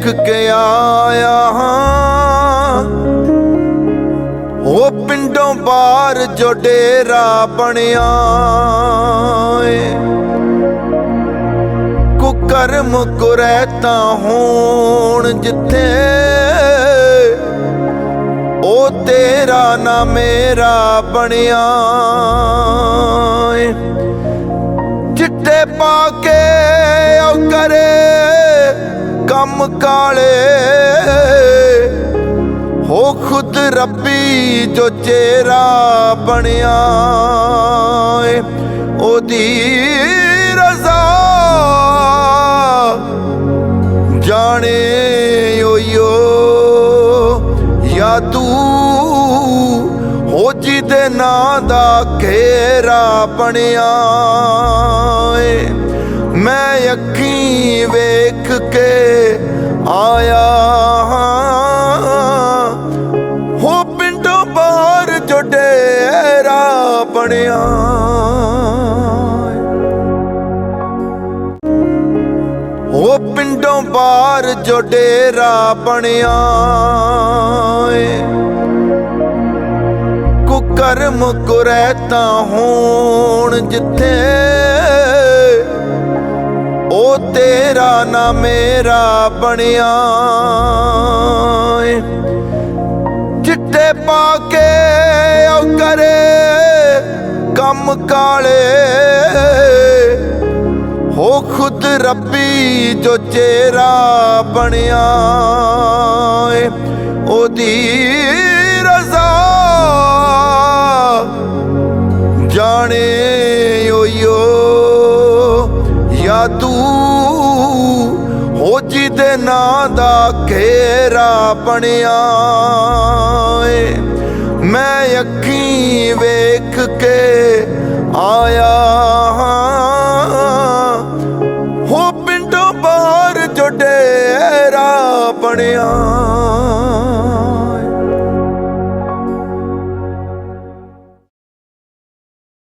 ਕੇ ਆਇਆ ਹਾਂ ਉਹ ਪਿੰਡੋਂ ਬਾਹਰ ਜੋ ਡੇਰਾ ਬਣਿਆ ਏ। ਕੁਕਰਮ ਕੁਰੈਤਾ ਹੋਣ ਜਿੱਥੇ ਉਹ ਤੇਰਾ ਨਾ ਮੇਰਾ ਬਣਿਆ। ਕੰਮ ਕਾਲੇ ਹੋ ਖੁਦ ਰੱਬੀ ਜੋ ਚਿਹਰਾ ਬਣਿਆ ਉਹਦੀ ਰਜ਼ਾ ਜਾਣੇ ਓਯੋ ਯਾ ਤੂੰ ਹੋ ਜਿਹਦੇ ਨਾਂ ਦਾ ਘੇਰਾ ਬਣਿਆ ਮੈਂ ਅੱਖੀਂ ਆਇਆ ਹਾਂ ਹੋ ਪਿੰਡੋਂ ਬਾਹਰ ਜੋ ਡੇਰਾ ਬਣਿਆ। ਹੋ ਪਿੰਡੋਂ ਬਾਹਰ ਜੋ ਡੇਰਾ ਬਣਿਆ। ਏ ਕੁਕਰਮ ਕੁਰੈਤਾ ਹੋਣ ਜਿੱਥੇ ਉਹ ਤੇਰਾ ਨਾ ਮੇਰਾ ਬਣਿਆ ਚਿੱਟੇ ਪਾ ਕੇ ਉਹ ਕਰੇ ਕੰਮ ਕਾਲੇ। ਹੋ ਖੁਦ ਰੱਬੀ ਜੋ ਚੇਰਾ ਬਣਿਆ। ਜਿਹਦੇ ਨਾਂ ਦਾ ਘੇਰਾ ਬਣਿਆ ਏ। ਮੈਂ ਅੱਖੀਂ ਵੇਖ ਕੇ ਆਇਆ ਹਾਂ। ਹੋ ਪਿੰਡੋਂ ਬਾਹਰ ਜੋ ਡੇਰਾ ਬਣਿਆ